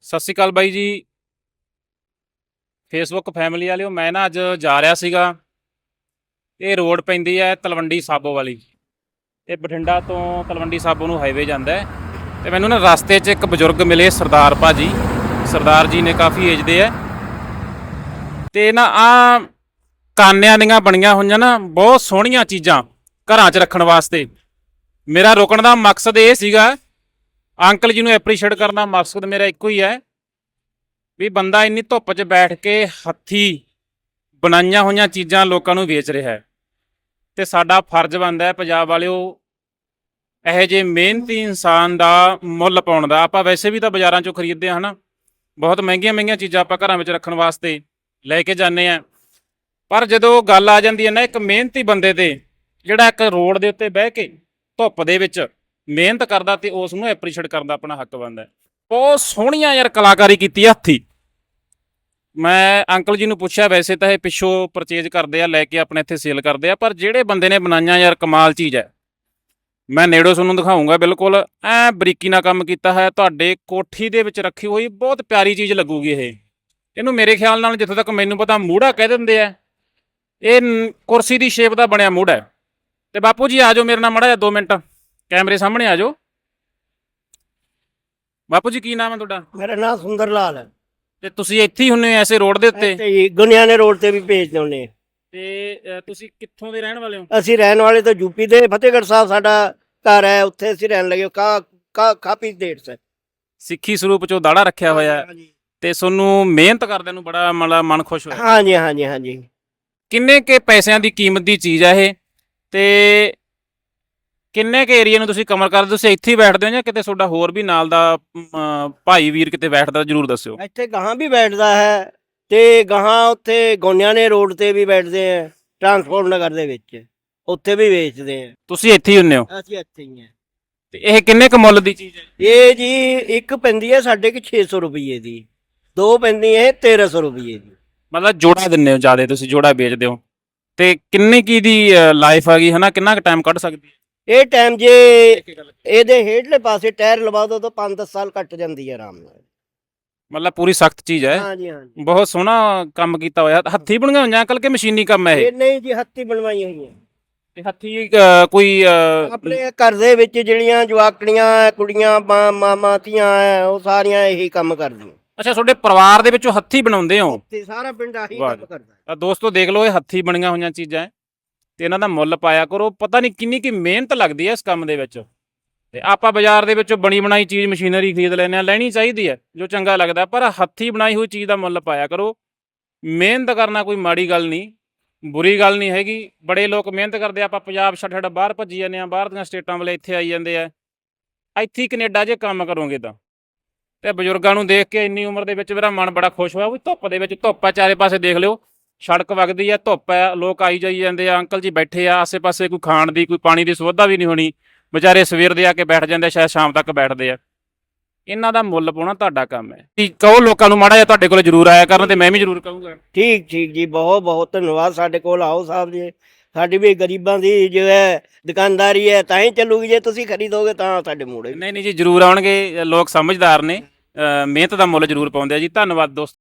ਸਤਿ ਸ਼੍ਰੀ ਅਕਾਲ ਬਾਈ ਜੀ। Facebook family ਵਾਲਿਓ, ਮੈਂ ਨਾ ਅੱਜ ਜਾ ਰਿਹਾ ਸੀਗਾ। ਇਹ ਰੋਡ ਪੈਂਦੀ ਹੈ ਤਲਵੰਡੀ ਸਾਬੋ ਵਾਲੀ। ਇਹ ਬਠਿੰਡਾ ਤੋਂ ਤਲਵੰਡੀ ਸਾਬੋ ਨੂੰ ਹਾਈਵੇ ਜਾਂਦਾ ਹੈ। ਤੇ ਮੈਨੂੰ ਨਾ ਰਸਤੇ 'ਚ ਇੱਕ ਬਜ਼ੁਰਗ ਮਿਲੇ, ਸਰਦਾਰ ਭਾਜੀ। ਸਰਦਾਰ ਜੀ ਨੇ ਕਾਫੀ ਏਜ ਦੇ ਹੈ। ਤੇ ਨਾ ਆ ਕਾਨਿਆਂ ਦੀਆਂ ਬਣੀਆਂ ਹੋਈਆਂ ਨਾ ਬਹੁਤ ਸੋਹਣੀਆਂ ਚੀਜ਼ਾਂ ਘਰਾਂ 'ਚ ਰੱਖਣ ਵਾਸਤੇ। ਮੇਰਾ ਰੁਕਣ ਦਾ ਮਕਸਦ ਇਹ ਸੀਗਾ ਅੰਕਲ ਜੀ ਨੂੰ ਐਪਰੀਸ਼ੀਏਟ ਕਰਨ ਦਾ ਮਕਸਦ ਮੇਰਾ ਇੱਕੋ ਹੀ ਹੈ ਵੀ ਬੰਦਾ ਇੰਨੀ ਧੁੱਪ 'ਚ ਬੈਠ ਕੇ ਹੱਥੀ ਬਣਾਈਆਂ ਹੋਈਆਂ ਚੀਜ਼ਾਂ ਲੋਕਾਂ ਨੂੰ ਵੇਚ ਰਿਹਾ ਹੈ। ਤੇ ਸਾਡਾ ਫਰਜ਼ ਬਣਦਾ ਹੈ ਪੰਜਾਬ ਵਾਲਿਓ ਇਹੋ ਜਿਹੇ ਮਿਹਨਤੀ ਇਨਸਾਨ ਦਾ ਮੁੱਲ ਪਾਉਣ ਦਾ। ਆਪਾਂ ਵੈਸੇ ਵੀ ਤਾਂ ਬਾਜ਼ਾਰਾਂ 'ਚੋਂ ਖਰੀਦਦੇ ਹਾਂ, ਹਨਾ? ਬਹੁਤ ਮਹਿੰਗੀਆਂ ਮਹਿੰਗੀਆਂ ਚੀਜ਼ਾਂ ਆਪਾਂ ਘਰਾਂ ਵਿੱਚ ਰੱਖਣ ਵਾਸਤੇ ਲੈ ਕੇ ਜਾਂਦੇ ਆ ਪਰ ਜਦੋਂ ਗੱਲ ਆ ਜਾਂਦੀ ਹੈ ਨਾ ਇੱਕ ਮਿਹਨਤੀ ਬੰਦੇ ਤੇ, ਜਿਹੜਾ ਇੱਕ ਰੋਡ ਦੇ ਉੱਤੇ ਬਹਿ ਕੇ ਧੁੱਪ ਦੇ ਵਿੱਚ ਮਿਹਨਤ ਕਰਦਾ ਤੇ ਉਸ ਨੂੰ ਐਪਰੀਸ਼ੀਏਟ ਕਰਨ ਦਾ ਆਪਣਾ ਹੱਕ ਬਣਦਾ ਬਹੁਤ ਸੋਹਣੀਆਂ ਯਾਰ ਕਲਾਕਾਰੀ ਕੀਤੀ ਆ ਹੱਥੀ। ਮੈਂ ਅੰਕਲ ਜੀ ਨੂੰ ਪੁੱਛਿਆ, ਵੈਸੇ ਤਾਂ ਇਹ ਪਿੱਛੋਂ ਪਰਚੇਜ ਕਰਦੇ ਆ, ਲੈ ਕੇ ਆਪਣੇ ਇੱਥੇ ਸੇਲ ਕਰਦੇ ਆ, ਪਰ ਜਿਹੜੇ ਬੰਦੇ ਨੇ ਬਣਾਈਆਂ ਯਾਰ ਕਮਾਲ ਚੀਜ਼ ਹੈ। ਮੈਂ ਨੇੜੋਂ ਤੁਹਾਨੂੰ ਦਿਖਾਉਂਗਾ ਬਿਲਕੁਲ। ਐ ਬਰੀਕੀ ਨਾਲ ਕੰਮ ਕੀਤਾ ਹੈ ਤੁਹਾਡੇ ਕੋਠੀ ਦੇ ਵਿੱਚ ਰੱਖੀ ਹੋਈ ਬਹੁਤ ਪਿਆਰੀ ਚੀਜ਼ ਲੱਗੂਗੀ ਇਹ। ਇਹਨੂੰ ਮੇਰੇ ਖਿਆਲ ਨਾਲ ਜਿੱਥੋਂ ਤੱਕ ਮੈਨੂੰ ਪਤਾ, ਮੂੜਾ ਕਹਿ ਦਿੰਦੇ ਆ। ਇਹ ਕੁਰਸੀ ਦੀ ਸ਼ੇਪ ਦਾ ਬਣਿਆ ਮੂੜਾ ਹੈ। ਤੇ ਬਾਪੂ ਜੀ ਆ ਜਾਓ ਮੇਰੇ ਨਾਲ ਮੜਾ ਜਾ 2 ਮਿੰਟ। ਕੈਮਰੇ ਸਾਹਮਣੇ ਆ ਜਾਓ। ਬਾਪੂ ਜੀ ਕੀ ਨਾਮ ਹੈ ਤੁਹਾਡਾ? ਮੇਰਾ ਨਾਮ ਸੁੰਦਰ ਲਾਲ ਹੈ। ਤੇ ਤੁਸੀਂ ਇੱਥੇ ਹੀ ਹੁੰਨੇ ਹੋ ਐਸੇ ਰੋਡ ਦੇ ਉੱਤੇ? ਤੇ ਜੀ ਗੁਨਿਆਣੇ ਰੋਡ ਤੇ ਵੀ ਭੇਜਦੇ ਹੁੰਦੇ ਹਾਂ। ਤੇ ਅ, ਤੁਸੀਂ ਕਿੱਥੋਂ ਦੇ ਰਹਿਣ ਵਾਲੇ ਹੋ? ਅਸੀਂ ਰਹਿਣ ਵਾਲੇ ਤਾਂ ਯੂਪੀ ਦੇ ਫਤਿਹਗੜ੍ਹ ਸਾਹਿਬ ਸਾਡਾ ਘਰ ਹੈ ਉੱਥੇ ਅਸੀਂ ਰਹਿਣ ਲੱਗੇ ਕਾ ਕਾ ਕਾਫੀ ਦੇਰ ਸੇ। ਸਿੱਖੀ ਸਰੂਪ ਚੋਂ ਦਾੜਾ ਰੱਖਿਆ ਹੋਇਆ ਹੈ। ਤੇ ਤੁਹਾਨੂੰ ਮਿਹਨਤ ਕਰਦਿਆਂ ਨੂੰ ਬੜਾ ਮਤਲਬ ਮਨ ਖੁਸ਼ ਹੋਇਆ। ਹਾਂਜੀ ਹਾਂਜੀ ਹਾਂਜੀ। ਕਿੰਨੇ ਕੇ ਪੈਸਿਆਂ ਦੀ ਕੀਮਤ ਦੀ ਚੀਜ਼ ਹੈ ਇਹ? ਤੇ ਕਿੰਨੇ ਕੇ ਏਰੀਆ ਨੂੰ ਤੁਸੀਂ ਕਵਰ ਕਰਦੇ ਹੋ? ਤੁਸੀਂ ਇੱਥੇ ਹੀ ਬੈਠਦੇ ਹੋ ਜਾਂ ਕਿਤੇ ਤੁਹਾਡਾ ਹੋਰ ਵੀ ਨਾਲ ਦਾ ਅਮ, ਭਾਈ ਵੀਰ ਕਿਤੇ ਬੈਠਦਾ ਜਰੂਰ ਦੱਸਿਓ। ਇੱਥੇ ਗਾਹਾਂ ਵੀ ਬੈਠਦਾ ਹੈ ਤੇ ਗਾਹਾਂ ਉੱਥੇ ਗੋਨਿਆਣੇ ਰੋਡ ਤੇ ਵੀ ਬੈਠਦੇ ਆ ਟਰਾਂਸਪੋਰਟ ਨਗਰ ਦੇ ਵਿੱਚ ਉੱਥੇ ਵੀ ਵੇਚਦੇ ਆ। ਤੁਸੀਂ ਇੱਥੇ ਹੀ ਹੁੰਨੇ ਹੋ? ਅਸੀਂ ਇੱਥੇ ਹੀ ਆ। ਤੇ ਇਹ ਕਿੰਨੇ ਕੁ ਮੁੱਲ ਦੀ ਚੀਜ਼ ਹੈ? ਇਹ ਜੀ ਇੱਕ ਪੈਂਦੀ ਹੈ ਸਾਡੇ ਕਿ 600 ਰੁਪਏ ਦੀ ਦੋ ਪੈਂਦੀ ਹੈ 1300 ਰੁਪਏ ਦੀ। ਮਤਲਬ ਜੋੜਾ ਦਿੰਨੇ ਹੋ ਜ਼ਿਆਦਾ ਤੁਸੀਂ ਜੋੜਾ ਵੇਚਦੇ ਹੋ। ਤੇ ਕਿੰਨੇ ਕੀ ਦੀ ਲਾਈਫ ਆ ਗਈ ਹਨਾ? ਕਿੰਨਾ ਕੁ ਟਾਈਮ ਕੱਢ ਸਕਦੀ ਹੈ? ਇਹ ਟਾਈਮ ਜੇ ਇਹਦੇ ਹੇਠਲੇ ਪਾਸੇ ਟਾਇਰ ਲਵਾ ਦੋ ਤਾਂ 5-10 ਸਾਲ ਕੱਟ ਜਾਂਦੀ ਹੈ ਆਰਾਮ ਨਾਲ। ਮਤਲਬ ਪੂਰੀ ਸਖਤ ਚੀਜ਼ ਹੈ। ਹਾਂਜੀ ਹਾਂਜੀ। ਬਹੁਤ ਸੋਹਣਾ ਕੰਮ ਕੀਤਾ ਹੋਇਆ। ਹੱਥੀ ਬਣੀਆਂ ਹੋਈਆਂ ਅੰਕਲ ਕਿ ਮਸ਼ੀਨੀ ਕੰਮ ਹੈ ਇਹ? ਨਹੀਂ ਜੀ ਹੱਥੀ ਬਣਵਾਈਆਂ ਹੋਈਆਂ। ਤੇ ਹੱਥੀ ਕੋਈ ਆਪਣੇ ਘਰ ਦੇ ਵਿੱਚ ਜਿਹੜੀਆਂ ਜਵਾਕੜੀਆਂ ਕੁੜੀਆਂ ਮਾਂ ਮਾਮਾ ਧੀਆਂ ਹੈ ਉਹ ਸਾਰੀਆਂ ਇਹੀ ਕੰਮ ਕਰਦੀਆਂ। ਅੱਛਾ ਤੁਹਾਡੇ ਪਰਿਵਾਰ ਦੇ ਵਿੱਚੋਂ ਹੱਥੀ ਬਣਾਉਂਦੇ ਹੋ? ਤੇ ਸਾਰਾ ਪਿੰਡ ਆਹੀ ਕੰਮ ਕਰਦਾ। ਹੈ। ਤਾਂ ਦੋਸਤੋ ਦੇਖ ਲਓ ਇਹ ਹੱਥੀ ਬਣੀਆਂ ਹੋਈਆਂ ਚੀਜ਼ਾਂ ਹੈ। ਤੇ ਇਹਨਾਂ ਦਾ ਮੁੱਲ ਪਾਇਆ ਕਰੋ। ਪਤਾ ਨਹੀਂ ਕਿੰਨੀ ਕੀ ਮਿਹਨਤ ਲੱਗਦੀ ਹੈ ਇਸ ਕੰਮ ਦੇ ਵਿੱਚ। ਤੇ ਆਪਾਂ ਬਾਜ਼ਾਰ ਦੇ ਵਿੱਚੋਂ ਬਣੀ ਬਣਾਈ ਚੀਜ਼, ਮਸ਼ੀਨਰੀ ਖਰੀਦ ਲੈਂਦੇ ਆ ਲੈਣੀ ਚਾਹੀਦੀ ਹੈ, ਜੋ ਚੰਗਾ ਲੱਗਦਾ ਪਰ ਹੱਥੀ ਬਣਾਈ ਹੋਈ ਚੀਜ਼ ਦਾ ਮੁੱਲ ਪਾਇਆ ਕਰੋ। ਮਿਹਨਤ ਕਰਨਾ ਕੋਈ ਮਾੜੀ ਗੱਲ ਨਹੀਂ, ਬੁਰੀ ਗੱਲ ਨਹੀਂ ਹੈਗੀ। ਬੜੇ ਲੋਕ ਮਿਹਨਤ ਕਰਦੇ ਆਪਾਂ ਪੰਜਾਬ ਛੱਡ ਛੱਡ ਬਾਹਰ ਭੱਜੀ ਜਾਂਦੇ ਆ, ਬਾਹਰ ਦੀਆਂ ਸਟੇਟਾਂ ਵਾਲੇ ਇੱਥੇ ਆਈ ਜਾਂਦੇ ਆ। ਇੱਥੇ ਹੀ ਕੈਨੇਡਾ ਜੇ ਕੰਮ ਕਰੋਗੇ ਤਾਂ। ਤੇ ਬਜ਼ੁਰਗਾਂ ਨੂੰ ਦੇਖ ਕੇ ਇੰਨੀ ਉਮਰ ਦੇ ਵਿੱਚ ਮੇਰਾ ਮਨ ਬੜਾ ਖੁਸ਼ ਹੋਇਆ, ਵੀ ਧੁੱਪ ਦੇ ਵਿੱਚ ਧੁੱਪ ਆ, ਚਾਰੇ ਪਾਸੇ ਦੇਖ ਲਿਓ। ਸੜਕ ਵਗਦੀ ਆ ਧੁੱਪ ਆ ਲੋਕ ਆਈ ਜਾਈ ਜਾਂਦੇ ਆ ਅੰਕਲ ਜੀ ਬੈਠੇ ਆ ਆਸੇ-ਪਾਸੇ ਕੋਈ ਖਾਣ ਦੀ ਕੋਈ ਪਾਣੀ ਦੀ ਸੁਵਿਧਾ ਵੀ ਨਹੀਂ ਹੋਣੀ। ਵਿਚਾਰੇ ਸਵੇਰ ਦੇ ਆ ਕੇ ਬੈਠ ਜਾਂਦੇ ਸ਼ਾਇਦ ਸ਼ਾਮ ਤੱਕ ਬੈਠਦੇ ਆ। ਇਹਨਾਂ ਦਾ ਮੁੱਲ ਪਾਉਣਾ ਤੁਹਾਡਾ ਕੰਮ ਹੈ। ਕੀ ਕਹੋ ਲੋਕਾਂ ਨੂੰ ਮਾੜਾ ਜਿਹਾ ਤੁਹਾਡੇ ਕੋਲ ਜ਼ਰੂਰ ਆਇਆ ਕਰਨ ਤੇ ਮੈਂ ਵੀ ਜ਼ਰੂਰ ਕਹੂੰਗਾ। ਠੀਕ ਠੀਕ ਜੀ ਬਹੁਤ ਬਹੁਤ ਧੰਨਵਾਦ ਸਾਡੇ ਕੋਲ ਆਓ ਸਾਹਿਬ ਜੀ। ਸਾਡੀ ਵੀ ਗਰੀਬਾਂ ਦੀ ਜੋ ਹੈ ਦੁਕਾਨਦਾਰੀ ਹੈ ਤਾਂ ਹੀ ਚੱਲੂਗੀ ਜੇ ਤੁਸੀਂ ਖਰੀਦੋਗੇ ਤਾਂ ਸਾਡੇ ਮੂੜੇ ਨਹੀਂ ਨਹੀਂ ਜੀ ਜ਼ਰੂਰ ਆਉਣਗੇ ਲੋਕ ਸਮਝਦਾਰ ਨੇ ਮਿਹਨਤ ਦਾ ਮੁੱਲ ਜ਼ਰੂਰ ਪਾਉਂਦੇ ਆ ਜੀ। ਧੰਨਵਾਦ ਦੋਸਤ।